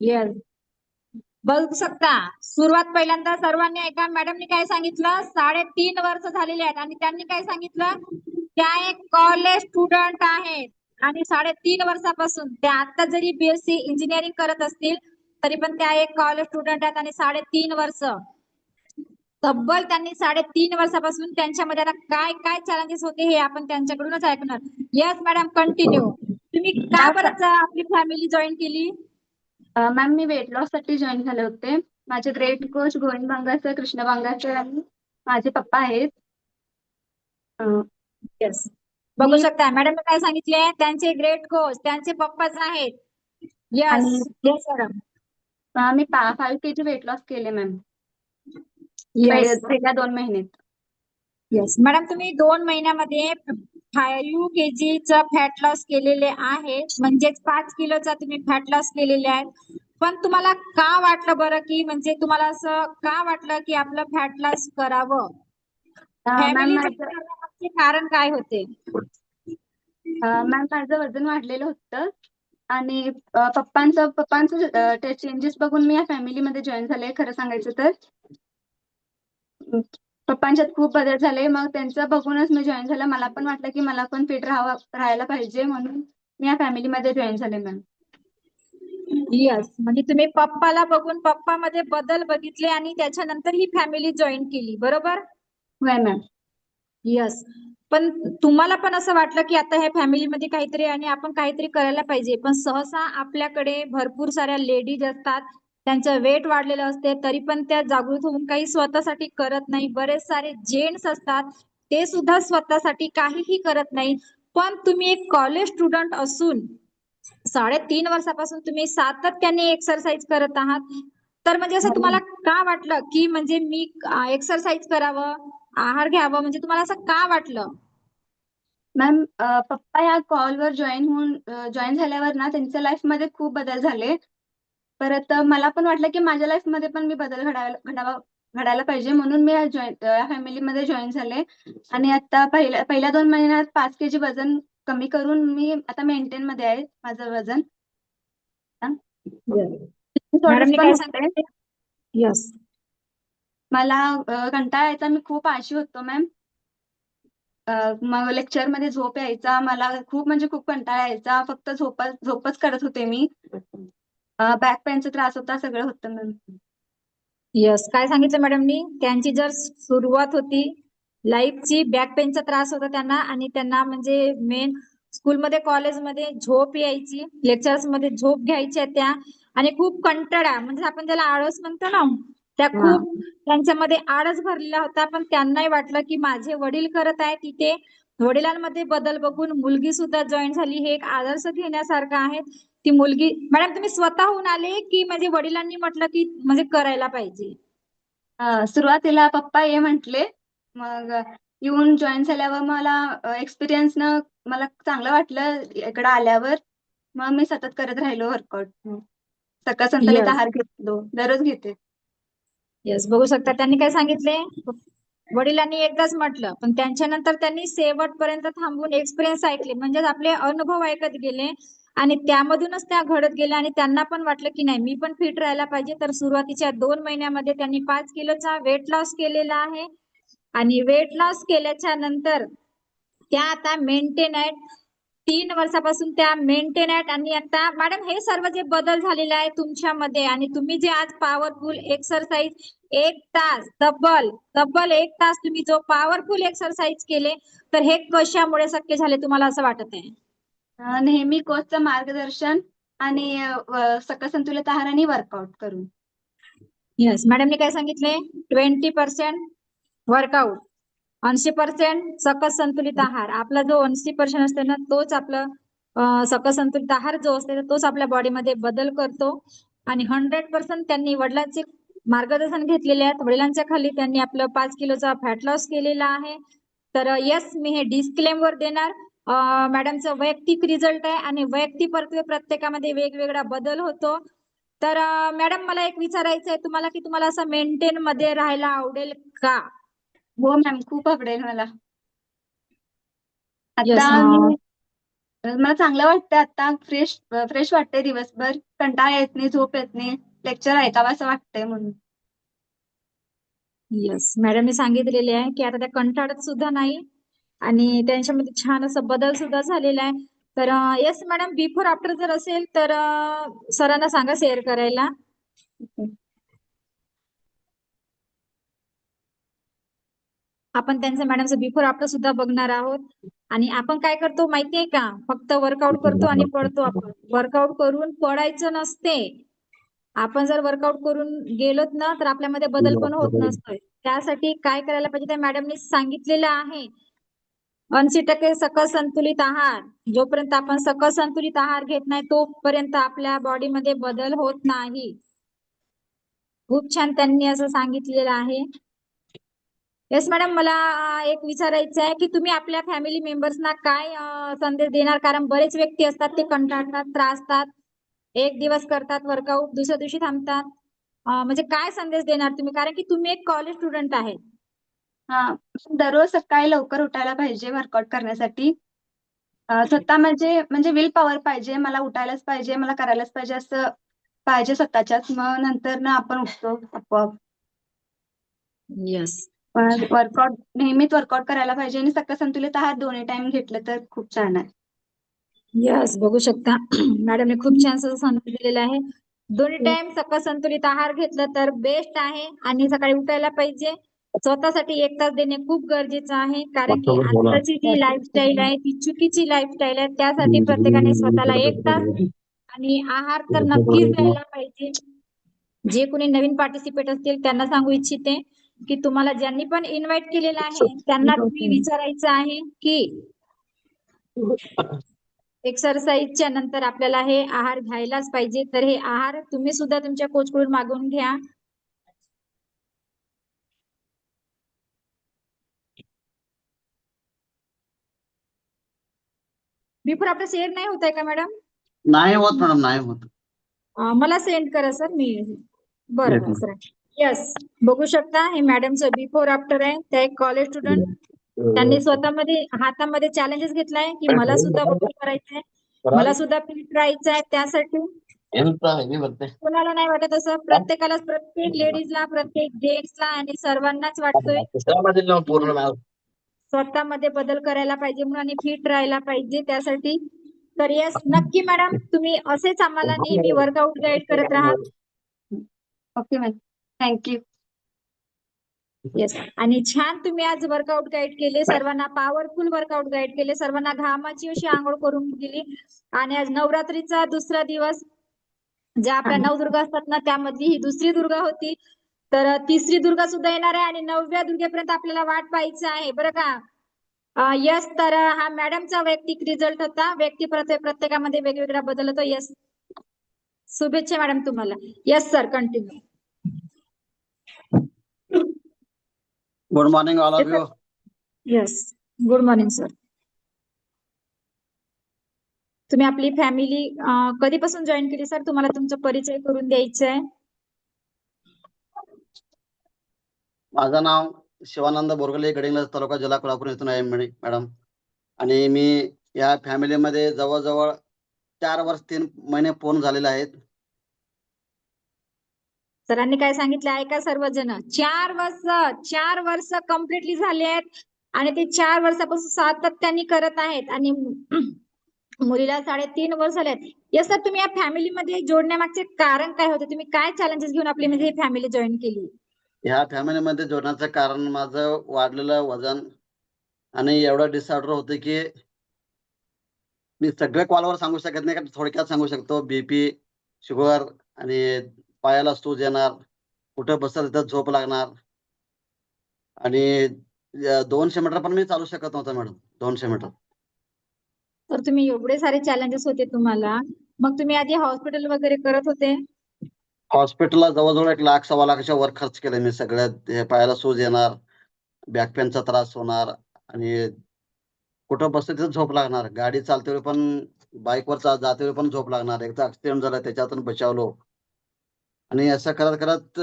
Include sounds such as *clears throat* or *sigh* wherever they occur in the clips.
Yes बघू शकता. सुरुवात पहिल्यांदा सर्वांनी ऐका. मॅडमनी काय सांगितलं? साडेतीन वर्ष झालेले आहेत आणि त्यांनी काय सांगितलं? त्या एक कॉलेज स्टुडंट आहेत. आणि साडेतीन वर्षापासून त्या आता जरी बीएससी इंजिनिअरिंग करत असतील तरी पण त्या एक कॉलेज स्टुडंट आहेत आणि साडेतीन वर्ष. तब्बल त्यांनी साडेतीन वर्षापासून त्यांच्यामध्ये आता काय काय चॅलेंजेस होते हे आपण त्यांच्याकडूनच ऐकणार. यस मॅडम कंटिन्यू तुम्ही का बरं आपली फॅमिली जॉईन केली? मॅम मी वेट लॉससाठी जॉईन झाले होते. माझे ग्रेट कोच गोविंद बांगासर कृष्ण बांगासर आणि माझे पप्पा आहेत. अं, येस बघू मी- शकता मॅडम काय सांगितले? त्यांचे ग्रेट कोच त्यांचे पप्पाच आहेत. यस येस मॅडम अं, मी five K G weight loss केले मॅम येस पहिल्या दोन महिन्यात. येस मॅडम तुम्ही दोन महिन्यामध्ये फाईव्ह के च फॅट लॉस केलेले आहे. म्हणजेच पाच किलोचा तुम्ही फॅट लॉस केलेले आहे. पण तुम्हाला का वाटलं बरं की म्हणजे तुम्हाला असं का वाटलं की आपलं फॅट लॉस करावं? फॅमिली कारण काय होते? मॅम माझं वजन वाढलेलं होतं. आणि पप्पांचं पप्पांचं चेंजेस बघून मी या फॅमिलीमध्ये जॉईन झाले खरं सांगायचं तर. पप्पांच्यात खूप बदल झाले. मग त्यांचं बघूनच मी जॉईन झालं. मला पण वाटलं की मला पण फिट राहावं राहायला पाहिजे म्हणून मी या फॅमिलीमध्ये जॉईन झाले मॅम यस म्हणजे तुम्ही पप्पाला बघून पप्पामध्ये बदल बघितले आणि त्याच्यानंतर ही फॅमिली जॉईन केली. बरोबर? होय मॅम यस पण तुम्हाला पण असं वाटलं की आता ह्या फॅमिलीमध्ये काहीतरी आणि आपण काहीतरी करायला पाहिजे. पण सहसा आपल्याकडे भरपूर साऱ्या लेडीज असतात. त्यांचं वेट वाढलेलं असते तरी पण त्या जागृत होऊन काही स्वतःसाठी करत नाही. बरेच सारे जेंट्स असतात ते सुद्धा स्वतःसाठी काहीही करत नाही. पण तुम्ही एक कॉलेज स्टुडंट असून साडेतीन वर्षापासून तुम्ही सातत्याने एक्सरसाइज करत आहात. तर म्हणजे असं तुम्हाला का वाटलं की म्हणजे मी एक्सरसाइज करावं आहार घ्यावं म्हणजे तुम्हाला असं का वाटलं? मॅम पप्पा या कॉलवर जॉईन होऊन जॉईन झाल्यावर ना त्यांच्या लाईफमध्ये खूप बदल झाले. परत मला पण वाटलं की माझ्या लाईफमध्ये पण मी बदल घडायला घडावा घडायला पाहिजे. म्हणून मी या या फॅमिलीमध्ये जॉईन झाले. आणि आता पहिल्या पहिल्या दोन महिन्यात पाच के जी वजन कमी करून मी आता मेंटेन मध्ये आहे माझं वजन. यस मला कंटाळा यायचा मी खूप आळशी होतो मॅम मग लेक्चरमध्ये झोप यायचा. मला खूप म्हणजे खूप कंटाळा यायचा. फक्त झोपच झोपच करत होते मी. बॅक पेनचा त्रास होता सगळं होतं मॅम यस काय सांगितलं मॅडमनी त्यांची जर सुरुवात होती लाईफची बॅक पेनचा त्रास होता त्यांना आणि त्यांना म्हणजे मेन स्कूलमध्ये कॉलेजमध्ये झोप यायची लेक्चर्समध्ये झोप घ्यायच्या त्या आणि खूप कंटाळा म्हणजे आपण त्याला आळस म्हणतो ना त्या खूप त्यांच्यामध्ये आळस भरलेला होता पण त्यांनाही वाटलं की माझे वडील करत आहे तिथे वडिलांमध्ये बदल बघून मुलगी सुद्धा जॉईन झाली हे एक आदर्श घेण्यासारखं आहे. ती मुलगी मॅडम तुम्ही स्वतःहून आले की म्हणजे वडिलांनी म्हटलं की म्हणजे करायला पाहिजे? अ, सुरुवातीला पप्पा ये म्हटले मग येऊन जॉईन झाल्यावर मला एक्सपिरियन्स न मला चांगलं वाटलं इकडं आल्यावर. मग मी सतत करत राहिलो वर्कआउट सकाळ संतुलित Yes. आहार घेतलो दररोज घेते. येस बघू शकता. त्यांनी काय सांगितले? वडिलांनी एकदाच म्हटलं पण त्यांच्यानंतर त्यांनी शेवटपर्यंत थांबून एक्सपिरियन्स ऐकले. म्हणजे आपले अनुभव ऐकत गेले. आणि त्यामधूनच त्या घडत गेल्या आणि त्यांना पण वाटलं की नाही मी पण फिट राहायला पाहिजे. तर सुरुवातीच्या दोन महिन्यामध्ये त्यांनी पाच किलोचा वेट लॉस केलेला आहे. आणि वेट लॉस केल्याच्यानंतर त्या आता मेंटेन आहेत. तीन वर्षापासून त्या मेंटेन आहेत. आणि आता मॅडम हे सर्व जे बदल झालेले आहे तुमच्यामध्ये आणि तुम्ही जे आज पॉवरफुल एक्सरसाइज एक तास तब्बल तब्बल एक तास तुम्ही जो पॉवरफुल एक्सरसाइज केले तर हे कशामुळे शक्य झाले तुम्हाला असं वाटत आहे नेहमी कोचचं मार्गदर्शन आणि सकस संतुलित आहार आणि वर्कआउट करून येस मॅडमने काय सांगितले? ट्वेंटी पर्सेंट वर्कआउट ऐंशी पर्सेंट सकस संतुलित आहार. आपला जो ऐंशी पर्सेंट असते ना तोच आपलं सकस संतुलित आहार जो असतो तोच आपल्या बॉडीमध्ये बदल करतो आणि हंड्रेड पर्सेंट त्यांनी वडिलांचे मार्गदर्शन घेतलेले आहेत. वडिलांच्या खाली त्यांनी आपलं पाच किलोचा फॅट लॉस केलेला आहे. तर येस मी हे डिस्क्लेम वर देणार. मॅडमचं वैयक्तिक रिझल्ट आहे आणि वैयक्तिक परत्वे प्रत्येकामध्ये वेगवेगळा बदल होतो. तर मॅडम मला एक विचारायचं आहे तुम्हाला की तुम्हाला असं मेंटेन मध्ये राहायला आवडेल का? हो मॅम खूप आवडेल मला. आता मी मला चांगलं वाटतं आता फ्रेश फ्रेश वाटतंय दिवसभर. कंटाळा येत नाही झोप येत नाही. लेक्चर ऐकावं असं वाटतंय म्हणून. येस मॅडमने सांगितलेले आहे की आता त्या कंटाळत सुद्धा नाही. आणि त्यांच्यामध्ये छान असं बदल सुद्धा झालेला आहे. तर येस मॅडम बिफोर आफ्टर जर असेल तर सरांना सांगा शेअर करायला. आपण त्यांचं मॅडमचं बिफोर आफ्टर सुद्धा बघणार आहोत. आणि आपण काय करतो माहितीये का? फक्त वर्कआउट करतो आणि पडतो आपण. वर्कआउट करून पडायचं नसते. आपण जर वर्कआउट करून गेलोत ना तर आपल्यामध्ये बदल पण होत नसतोय. त्यासाठी काय करायला पाहिजे त्या मॅडमनी सांगितलेलं आहे. ऐंशी टक्के सकस संतुलित आहार. जोपर्यंत आपण सकस संतुलित आहार घेत नाही तोपर्यंत आपल्या बॉडीमध्ये बदल होत नाही. खूप छान त्यांनी असं सांगितलेलं आहे. येस मॅडम मला एक विचारायचं आहे की तुम्ही आपल्या फॅमिली मेंबर्सना काय संदेश देणार? कारण बरेच व्यक्ती असतात ते कंटाळतात त्रासतात. एक दिवस करतात वर्कआउट दुसऱ्या दिवशी थांबतात. म्हणजे काय संदेश देणार तुम्ही? कारण की तुम्ही एक कॉलेज स्टुडंट आहे. हा दररोज सकाळी लवकर उठायला पाहिजे वर्कआउट करण्यासाठी. स्वतः म्हणजे म्हणजे विल पॉवर पाहिजे मला उठायलाच पाहिजे मला करायलाच पाहिजे असं पाहिजे स्वतःच्याच मग नंतर ना आपण उठतो आपोआप. येस वर्कआउट नेहमीच वर्कआउट करायला पाहिजे आणि सकस संतुलित आहार दोन्ही टाइम घेतलं तर खूप छान आहे. यस बघू शकता. मॅडमने खूप छान असं सांगितलं दिलेलं आहे. दोन्ही टाइम सकस संतुलित आहार घेतलं तर बेस्ट आहे आणि सकाळी उठायला पाहिजे. स्वतःसाठी एक तास देणे खूप गरजेचं आहे कारण की आताची जी लाईफस्टाईल आहे ती चुकीची लाईफस्टाईल आहे. त्यासाठी प्रत्येकाने स्वतःला एक तास आणि आहार तर नक्कीच द्यायला पाहिजे. जे कोणी नवीन पार्टिसिपेट असतील त्यांना सांगू इच्छिते की तुम्हाला ज्यांनी पण इन्व्हाइट केलेलं आहे त्यांना तुम्ही विचारायचं आहे की एक्सरसाइजच्या नंतर आपल्याला हे आहार घ्यायलाच पाहिजे. तर हे आहार तुम्ही सुद्धा तुमच्या कोच कडून मागून घ्या. बिफोर आपलं शेअर नाही होत आहे का मॅडम नाही होत मॅडम नाही होत. अं, मला सेंड करा सर मी बरं. सर यस बघू शकता हे मॅडमचं बिफोर आफ्टर आहे. त्या एक कॉलेज स्टुडंट त्यांनी स्वतःमध्ये हातामध्ये चॅलेंजेस घेतलाय की मला सुद्धा बदल करायचंय. मला सुद्धा फिट राहायचं आहे त्यासाठी कोणाला नाही वाटत असं. प्रत्येकालाच प्रत्येक लेडीजला प्रत्येक जेंट्सला आणि सर्वांनाच वाटतोय. पूर्ण स्वतःमध्ये बदल करायला पाहिजे म्हणून आणि फिट राहायला पाहिजे त्यासाठी. तर येस नक्की मॅडम तुम्ही असेच आम्हाला नेहमी वर्कआउट गाईड करत राहा. ओके मॅम थँक्यू येस आणि छान तुम्ही आज वर्कआउट गाईड केले सर्वांना पॉवरफुल वर्कआउट गाईड केले सर्वांना घामाची अशी आंघोळ करून दिली. आणि आज नवरात्रीचा दुसरा दिवस ज्या आपल्या. नवदुर्गा असतात ना त्यामधली ही दुसरी दुर्गा होती. तर तिसरी दुर्गा सुद्धा येणार आहे आणि नवव्या दुर्गेपर्यंत आपल्याला वाट पाहायचं आहे. बरं का? यस तर हा मॅडमचा वैयक्तिक रिझल्ट होता. व्यक्ती प्रत्येक प्रत्येकामध्ये वेगवेगळा बदल होतो. यस शुभेच्छा मॅडम तुम्हाला. Yes sir continue good morning all of you yes good morning sir तुम्ही आपली फॅमिली कधीपासून जॉईन केली सर तुम्हाला तुमचा परिचय करून द्यायचा आहे माझं नाव शिवानंद बोरगले गडिंग्लज तालुका जिल्हा कोल्हापूर इथून आहे मॅडम. आणि मी या फॅमिलीमध्ये जवळजवळ चार वर्ष तीन महिने पूर्ण झालेले आहेत. सरांनी काय सांगितलं? ऐका सर्वजण. चार वर्ष चार वर्ष कम्प्लिटली झाले आहेत आणि ते चार वर्षापासून सातत्याने करत आहेत. आणि *clears throat* मुलीला साडेतीन वर्ष झाले आहेत. येस सर तुम्ही या फॅमिलीमध्ये जोडण्यामागचे कारण काय होते? तुम्ही काय चॅलेंजेस घेऊन आपली म्हणजे फॅमिली जॉईन केली? ह्या फॅमिलीमध्ये जोडण्याचं कारण माझं वाढलेलं वजन आणि एवढं डिसऑर्डर होतं की मी सगळ्या कॉलवर सांगू शकत नाही का थोडक्यात सांगू शकतो. बीपी शुगर आणि पायाला सूज येणार कुठं बसल तिथं झोप लागणार. आणि दोनशे मीटर पण मी चालू शकत नव्हतं मॅडम दोनशे मीटर तर तुम्ही एवढे सारे चॅलेंजेस होते तुम्हाला. मग तुम्ही आधी हॉस्पिटल वगैरे करत होते? हॉस्पिटलला जवळजवळ एक लाख सव्वा लाखाच्या वर खर्च केले मी सगळ्यात. हे पायाला सूज येणार बॅक पेनचा त्रास होणार आणि कुठं बसतं तिथं झोप लागणार. गाडी चालते वेळी पण बाईकवर जाते वेळी पण झोप लागणार. एकदा ऍक्सिडेंट झाला त्याच्यातून बचावलो. आणि असं करत करत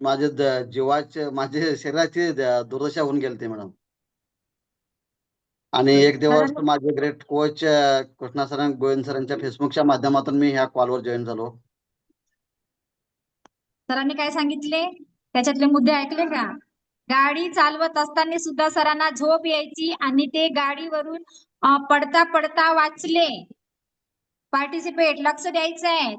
माझे जीवाचे माझे शरीराची दुर्दशा होऊन गेली मॅडम. आणि एक दिवस माझे great coach Krishna sir Govind सरांच्या फेसबुकच्या माध्यमातून मी ह्या कॉलवर जॉईन झालो. सरांनी काय सांगितले? त्याच्यातले मुद्दे ऐकले का? गाडी चालवत असताना सुद्धा सरांना झोप यायची आणि ते गाडीवरून पडता पडता वाचले. पार्टिसिपेट लक्ष द्यायचंय.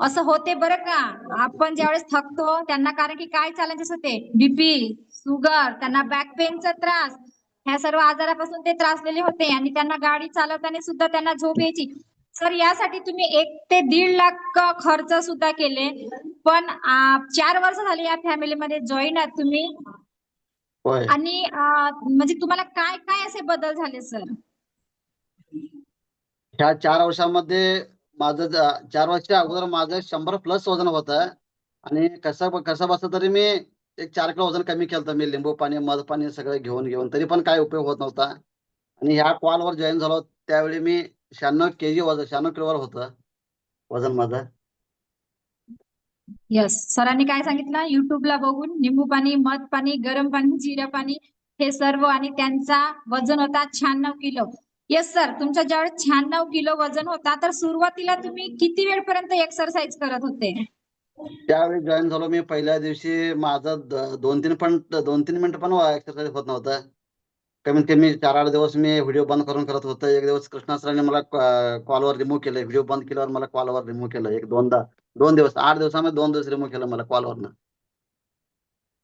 असं होते बरं का? आपण ज्यावेळेस थकतो त्यांना कारण की काय चॅलेंजेस होते बीपी शुगर त्यांना बॅक पेनचा त्रास. ह्या सर्व आजारापासून ते त्रासलेले होते आणि त्यांना गाडी चालवताना सुद्धा त्यांना झोप यायची. सर यासाठी तुम्ही एक ते दीड लाख खर्च सुद्धा केले. पण चार वर्ष झाली या फॅमिलीमध्ये जॉईन आहात तुम्ही. आणि म्हणजे तुम्हाला काय काय असे बदल झाले सर? ह्या चार वर्षामध्ये माझं चार वर्षाच्या अगोदर माझं शंभर प्लस वजन होतं. आणि कसं कसं बसलं तरी मी एक चार किलो वजन कमी केलं मी लिंबू पाणी मध पाणी सगळं घेऊन घेऊन. तरी पण काय उपयोग होत नव्हता. आणि ह्या कॉलवर जॉईन झालो. त्यावेळी मी शहाण्णव के जी वजन शहाण्णव किलोवर होतं वजन माझं. यस सरांनी काय सांगितलं? युट्यूबला बघून निंबू पाणी मध पाणी गरम पाणी जिरा पाणी हे सर्व आणि त्यांचा वजन होता शहाण्णव किलो. येस सर तुमच्या ज्यावेळेस शहाण्णव किलो वजन होता तर सुरुवातीला तुम्ही किती वेळपर्यंत एक्सरसाइज करत होते? त्यावेळी जॉईन झालो मी. पहिल्या दिवशी माझं दोन तीन पण दोन तीन मिनिटं पण एक्सरसाइज होत नव्हतं. कमीत कमी चार आठ दिवस मी व्हिडिओ बंद करून करत होतो. एक दिवस कृष्णा सरांनी मला कॉलवर रिमूव्ह केलं. व्हिडिओ बंद केल्यावर मला कॉलवर रिमूव्ह केलं. एक दोनदा दोन दिवस आठ दिवसामध्ये दोन दिवस रिमूव्ह केलं मला कॉलवरनं.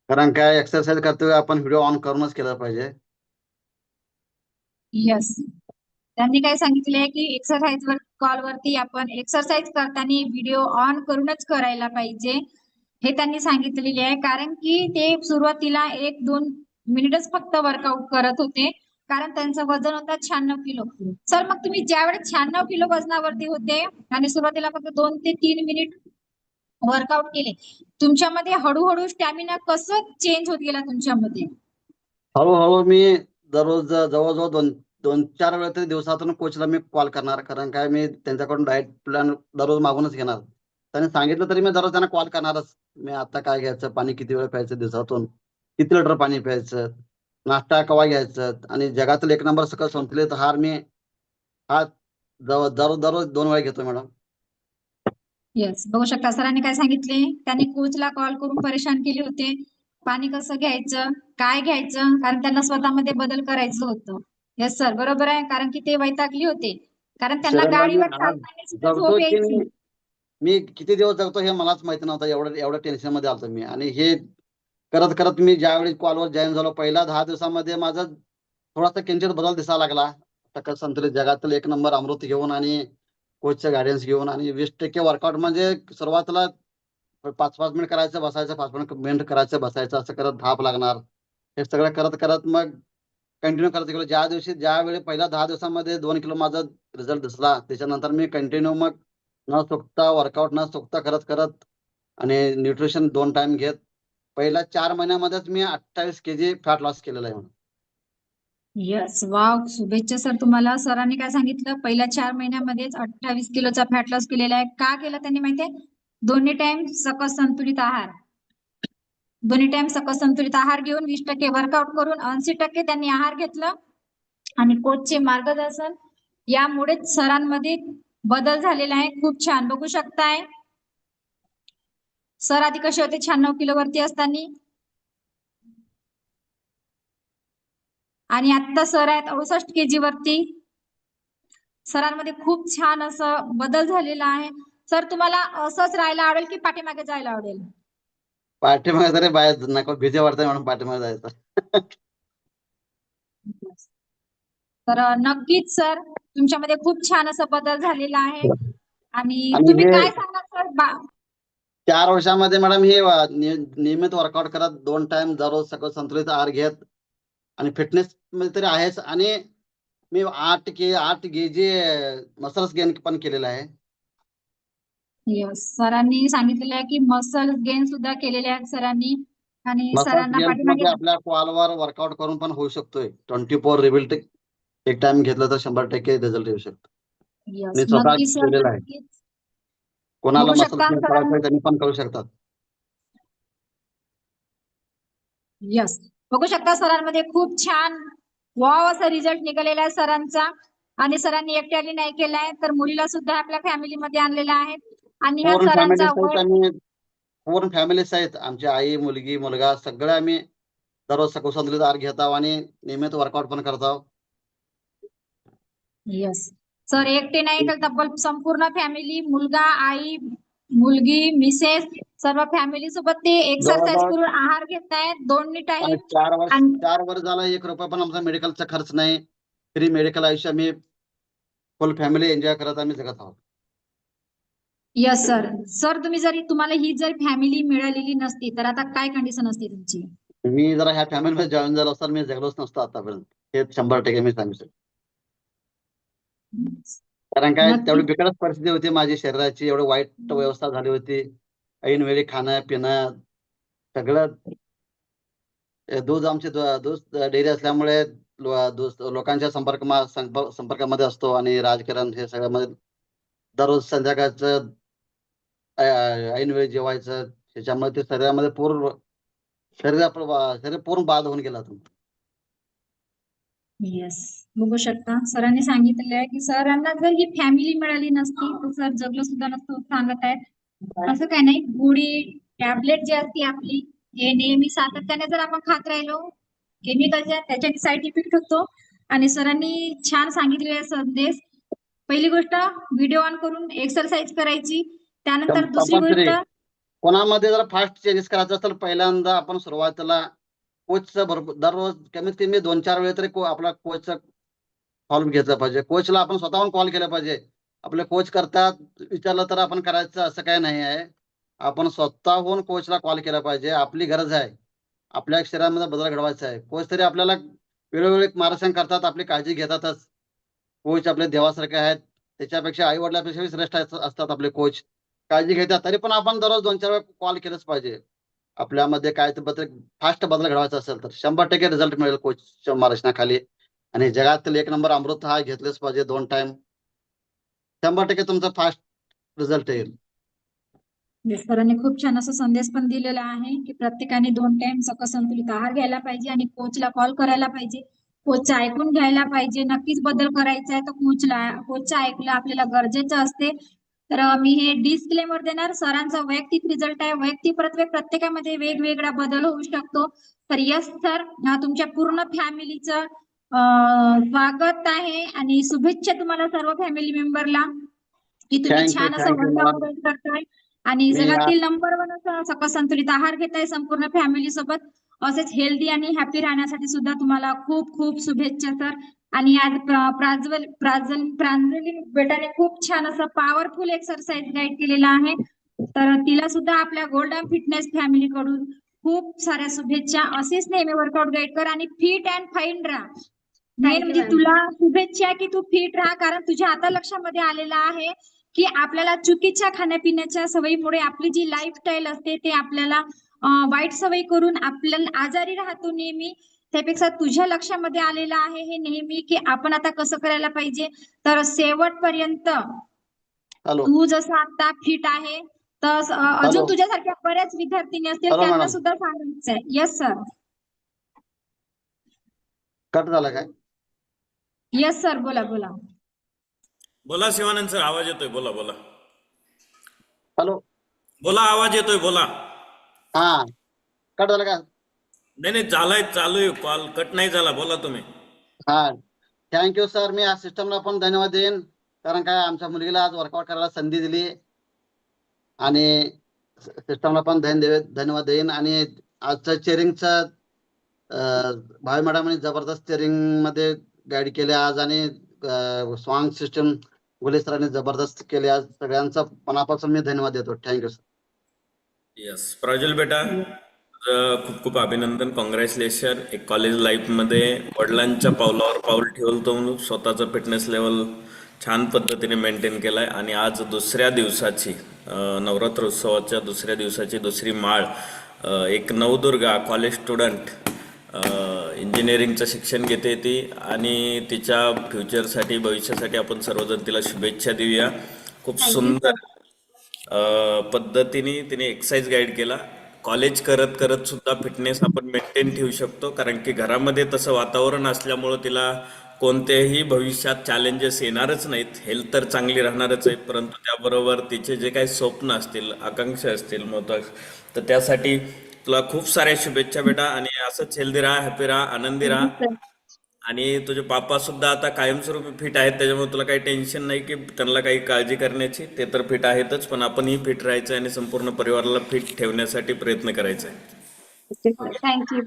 कारण काय एक्सरसाइज करतो आपण व्हिडिओ ऑन करूनच केलं पाहिजे. यस त्यांनी काय सांगितले की एक्सरसाइज वर कॉल वरती आपण एक्सरसाइज करताना व्हिडिओ ऑन करूनच करायला पाहिजे हे त्यांनी सांगितलेले आहे. कारण की ते सुरुवातीला एक दोन मिनिटच फक्त वर्कआउट करत होते. कारण त्यांचं वजन होतं शहाण्णव किलो. सर मग तुम्ही ज्यावेळेस शहाण्णव किलो वजनावरती होते आणि सुरुवातीला फक्त दोन ते तीन मिनिट वर्कआउट केले तुमच्यामध्ये हळूहळू स्टॅमिना कसं चेंज होत गेला तुमच्यामध्ये? हळूहळू मी दररोज जवळजवळ दोन दोन चार वेळा तरी दिवसातून कोचला मी कॉल करणार कारण काय मी त्यांच्याकडून डाएट प्लॅन दररोज मागूनच घेणार. त्यांनी सांगितलं तरी मी दररोज त्यांना कॉल करणारच. मी आता काय घ्यायचं पाणी किती वेळ प्यायचं दिवसातून? किती लिटर पाणी प्यायचं नाश्ता केव्हा घ्यायचं आणि जगातील एक नंबर सकल संतुलित आहार मी हा दररोज दररोज दोन वेळा घेतो मॅडम. येस बघू शकता सरांनी काय सांगितले? त्यांनी कोचला कॉल करून परेशान केले होते. पाणी कसं घ्यायचं? काय घ्यायचं? कारण त्यांना स्वतःमध्ये बदल करायचं होतं. येस सर बरोबर आहे. कारण की ते वैतागली होते. कारण त्यांना गाडीवर मी किती दिवस जगतो हे मलाच माहिती नव्हतं. एवढं एवढं टेन्शनमध्ये आलतो मी. आणि हे करत करत मी ज्यावेळी कॉलवर जॉईन झालो पहिल्या दहा दिवसामध्ये माझा थोडासा किंचित बदल दिसायला लागला. सकल संतुलित जगातील एक नंबर अमृत घेऊन आणि कोचचं गायडन्स घेऊन आणि वीस टक्के वर्कआउट म्हणजे सुरुवातीला पाच पाच मिनिट करायचं बसायचं पाच पाच मिनिट करायचं बसायचं असं करत धाप लागणार. हे सगळं करत करत मग कंटिन्यू करत गेलो. ज्या दिवशी ज्यावेळी पहिल्या दहा दिवसामध्ये दोन किलो माझा रिझल्ट दिसला त्याच्यानंतर मी कंटिन्यू मग न चुकता वर्कआउट न चुकता करत करत आणि न्यूट्रिशन दोन टाइम घेत पहिल्या चार महिन्यामध्येच मी अठ्ठावीस केजी फॅट लॉस केलेला आहे म्हणून. येस वाव शुभेच्छा सर तुम्हाला. सरांनी काय सांगितलं? पहिल्या चार महिन्यामध्येच अठ्ठावीस किलोचा फॅट लॉस केलेला आहे. का केलं त्यांनी माहितीये दोन्ही टाइम सकस संतुलित आहार. दोन्ही टाइम सकस संतुलित आहार घेऊन वीस टक्के वर्कआउट करून ऐंशी टक्के त्यांनी आहार घेतला. आणि कोचचे मार्गदर्शन यामुळेच सरांमध्ये बदल झालेला आहे. खूप छान. बघू शकताय. सर आधी कसे होते? शहाण्णव किलो वरती असताना. आणि आता सर आहेत अडुसष्ट के जी वरती. सरांमध्ये खूप छान असं बदल झालेला आहे. सर तुम्हाला असंच राहायला आवडेल की पाठीमागे जायला आवडेल? पाठीमागे तरी बाहेर नको भीती वाटते म्हणून पाठीमागे जायचं. तर नक्कीच सर तुमच्यामध्ये खूप छान असं बदल झालेला आहे. आणि तुम्ही काय सांगाल सर? बा- चार वर्षामध्ये मॅडम हे नियमित वर्कआउट करत दोन टाइम दररोज सगळं संतुलित आहार घेत आणि फिटनेस मध्ये तरी आहेच. आणि मी आठ के आठ के जी मसल्स गेन पण केलेलं आहे. सरांनी सांगितलेलं आहे की मसल गेन सुद्धा केलेले आहेत सरांनी. आणि सरांना मध्ये आपल्या कॉलवर वर्कआउट करून पण होऊ शकतोय. ट्वेंटी फोर रिबिल्ट एक टाइम घेतलं तर शंभर टक्के रिझल्ट येऊ शकतो. कोणाला. करायचं त्यांनी पण करू शकतात. यस बघू शकता सरांमध्ये खूप छान वाव असा रिझल्ट निघालेला आहे सरांचा. आणि सरांनी एकट्याने नाही केलाय तर मुलीला सुद्धा आपल्या फॅमिलीमध्ये आणलेला आहे. आणि ह्या सरांचा पूर्ण फॅमिली सहित आमची आई मुलगी मुलगा सगळे आम्ही दररोज सकाळ संतुलित आहार घेत आहोत आणि नियमित वर्कआउट पण करत आहोत. येस सर एकटे नाही तर तब्बल संपूर्ण फॅमिली मुलगा आई मुलगी मिसेस सर्व फॅमिली सोबत ते एक्सरसाइज करून आहार घेतायत दोन्ही आणि टाइम चार वर्ष चार वर्ष झाला एक रुपया पण आमचा मेडिकलचा खर्च नाही. फ्री मेडिकल आयुष्य आम्ही फुल फॅमिली एन्जॉय करत आम्ही जगत आहोत. यस सर सर तुम्ही जरी तुम्हाला ही जर फॅमिली मिळालेली नसती तर आता काय कंडिशन असते तुमची? मी जरा ह्या फॅमिलीमध्ये जॉईन झालो असता मी जगलोच नसतो आतापर्यंत. हे शंभर टक्के मी सांगू शकतो. कारण काय. तेवढी बिकटच परिस्थिती होती माझी शरीराची एवढी वाईट व्यवस्था झाली होती ऐनवेळी खाणं पिणं सगळं दूध आमची दूध डेअरी असल्यामुळे लोकांच्या संपर्क संपर्क- संपर्कामध्ये असतो आणि राजकारण हे सगळ्यामध्ये दररोज संध्याकाळचं ऐ- ऐनवेळी जेवायचं त्याच्यामुळे ते शरीरामध्ये पूर्ण शरीर शरीर पूर्ण बाद होऊन गेला. येस बघू शकता. सरांनी सांगितलेलं आहे की सरांना जर ही फॅमिली मिळाली नसती तर सर जगलं सुद्धा नसतं सांगत आहेत. असं काय नाही. गोळी टॅबलेट जी असते आपली हे नेहमी सातत्याने जर आपण खात राहिलो केमिकलच्या त्याच्याने साईड इफेक्ट होतो आणि सरांनी छान सांगितलेले आहे संदेश पहिली गोष्ट व्हिडिओ ऑन करून एक्सरसाइज करायची. त्यानंतर दुसरी. गोष्ट कोणामध्ये जर फास्ट चेंजेस करायचं असेल पहिल्यांदा आपण सुरुवातीला कोचचं भरपूर दररोज कमीत कमी दोन चार वेळ तरी आपला कोचचा फॉर्म घेतला पाहिजे. कोचला आपण स्वतःहून कॉल केला पाहिजे. आपले कोच करतात. विचारलं तर आपण करायचं असं काही नाही आहे. आपण स्वतःहून कोचला कॉल केला पाहिजे. आपली गरज आहे. आपल्या शरीरामध्ये बदल घडवायचा आहे. कोच तरी आपल्याला वेळोवेळी मार्गदर्शन करतात. आपली काळजी घेतातच. कोच आपले देवासारखे आहेत. त्याच्यापेक्षा आई वडिलापेक्षा श्रेष्ठ असतात आपले कोच काळजी घेतात. तरी पण आपण दररोज दोन चार वेळा कॉल केलंच पाहिजे. आपल्यामध्ये काय तर बदल फास्ट बदल घडवायचा असेल तर शंभर टक्के रिझल्ट मिळेल कोच मार्गदर्शनाखाली. आणि जगातील एक नंबर अमृत हा घेतलेच पाहिजे दोन टाइम शंभर टक्के तुमचा फास्ट रिझल्ट येईल. सरांनी खूप छान असा संदेश पण दिलेला आहे की प्रत्येकाने दोन टाइम सकस संतुलित आहार घ्यायला पाहिजे आणि कोचला कॉल करायला पाहिजे. कोचचं ऐकून घ्यायला पाहिजे. नक्कीच बदल करायचा आहे तर कोचला कोचचं ऐकलं आपल्याला गरजेचं असते. तर मी हे डिस्क्लेमर देणार. सरांचा वैयक्तिक रिझल्ट आहे. वैयक्तिक प्रत्येक प्रत्येकामध्ये वेगवेगळा बदल होऊ शकतो. तर यस सर तुमच्या पूर्ण फॅमिलीचं स्वागत आहे आणि शुभेच्छा तुम्हाला सर्व फॅमिली मेंबरला की तुम्ही छान असं. वर्कआउट करताय. आणि जगातील नंबर वन असा सकस संतुलित आहार घेताय संपूर्ण फॅमिली सोबत. असेच हेल्दी आणि हॅपी राहण्यासाठी सुद्धा तुम्हाला खूप खूप शुभेच्छा सर आणि आज प्रा- प्राज्वल प्राजल प्रांजली बेटाने खूप छान असं पॉवरफुल एक्सरसाइज गाईड केलेला आहे. तर तिला सुद्धा आपल्या गोल्डन फिटनेस फॅमिली कडून खूप साऱ्या शुभेच्छा. असेच नेहमी वर्कआउट गाईड कर आणि फिट अँड फाईन राहा. मेन म्हणजे. तुला शुभेच्छा की तू फिट राहा कारण तुझ्या आता लक्षामध्ये आलेलं आहे की आपल्याला चुकीच्या खाण्यापिण्याच्या सवयीमुळे आपली जी लाईफस्टाईल असते ते आपल्याला वाईट सवयी करून आपल्याला आजारी राहतो नेहमी त्यापेक्षा तुझ्या लक्षामध्ये आलेलं आहे हे नेहमी की आपण आता कसं करायला पाहिजे तर शेवटपर्यंत हॅलो तू जसं आता फिट आहे तर अजून. तुझ्यासारख्या बऱ्याच विद्यार्थिनी असतील त्यांना. सुद्धा सांगायचं आहे येस सर कट झाला काय येस सर बोला बोला. बोला शिवानंद सर आवाज येतोय बोला बोला. हॅलो बोला आवाज येतोय बोला. हा. कट झाला का? नाही नाही झालाय चालू आहे कॉल कट नाही झाला बोला तुम्ही. हा. थँक्यू सर मी या सिस्टमला पण धन्यवाद देईन. कारण काय आमच्या मुलगीला आज वर्कआउट करायला संधी दिली. आणि सिस्टमला पण धन देवे धन्यवाद देईन. आणि आजचं चेरिंगचं भावी मॅडमने जबरदस्त चेरिंगमध्ये गाईड केले आज आणि सॉन्ग सिस्टम गुले सरांनी जबरदस्त केले. आज सगळ्यांचा मनापासून मी धन्यवाद देतो. थँक्यू सर येस प्राजल बेटा खूप खूप अभिनंदन. कॉंग्रॅच्युलेशन एक कॉलेज लाईफमध्ये वडिलांच्या पावलावर पाऊल ठेवलं तो स्वतःचं फिटनेस लेवल छान पद्धतीने मेंटेन केलाय. आणि आज दुसऱ्या दिवसाची नवरात्र उत्सवाच्या दुसऱ्या दिवसाची दुसरी माळ एक नवदुर्गा कॉलेज स्टुडंट इंजिनिअरिंगचं शिक्षण घेते ती आणि तिच्या फ्युचरसाठी भविष्यासाठी आपण सर्वजण तिला शुभेच्छा देऊया. खूप सुंदर पद्धतीने तिने एक्सरसाइज गाईड केला. कॉलेज करत करत सुद्धा फिटनेस आपण मेंटेन ठेवू शकतो कारण की घरामध्ये तसं वातावरण असल्यामुळं तिला कोणत्याही भविष्यात चॅलेंजेस येणारच नाहीत. हेल्थ तर चांगली राहणारच आहे परंतु त्याबरोबर तिचे जे काही स्वप्न असतील आकांक्षा असतील महत्त्वाचे तर त्यासाठी तुला खूप साऱ्या शुभेच्छा बेटा आणि असंच हेल्दी राहा हॅपी राहा आनंदी राहा. आणि तुझे पापा सुद्धा आता कायमस्वरूपी फिट आहेत त्याच्यामुळे तुला काही टेन्शन नाही की त्यांना काही काळजी करण्याची. ते तर फिट आहेतच पण आपणही फिट राहायचं आणि संपूर्ण परिवाराला फिट ठेवण्यासाठी प्रयत्न करायचा आहे. थँक्यू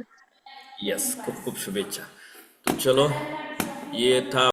यस खूप खूप शुभेच्छा. तो चलो ये था